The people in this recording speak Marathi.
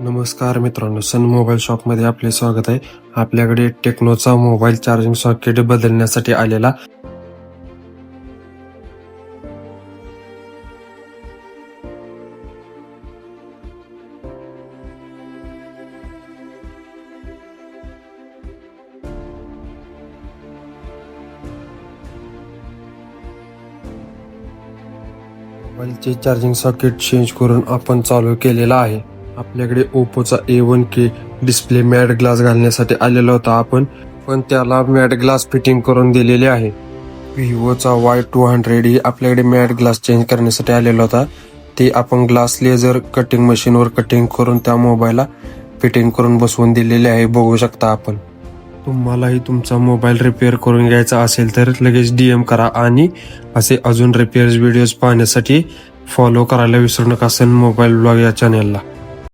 नमस्कार मित्रांनो सन मोबाईल शॉपमध्ये आपले स्वागत आहे. आपल्याकडे टेक्नोचा मोबाईल चार्जिंग सॉकेट बदलण्यासाठी आलेला मोबाईलचे चार्जिंग सॉकेट चेंज करून आपण चालू केलेला आहे. आपल्याकडे ओप्पोचा A one K display matte glass घालण्यासाठी आलेला होता आपण. पण त्याला मॅट ग्लास फिटिंग करून दिलेले आहे. विवोचा वाय टू हंड्रेड ही आपल्याकडे मॅट ग्लास चेंज करण्यासाठी आलेला होता. ते आपण ग्लास लेझर कटिंग मशीनवर कटिंग करून त्या मोबाईलला फिटिंग करून बसवून दिलेले आहे. बघू शकता आपण. तुम्हालाही तुमचा मोबाईल रिपेअर करून घ्यायचा असेल तर लगेच डीएम करा आणि असे अजून रिपेअर्स व्हिडिओज पाहण्यासाठी फॉलो करायला विसरू नका सन मोबाईल ब्लॉग या चॅनेलला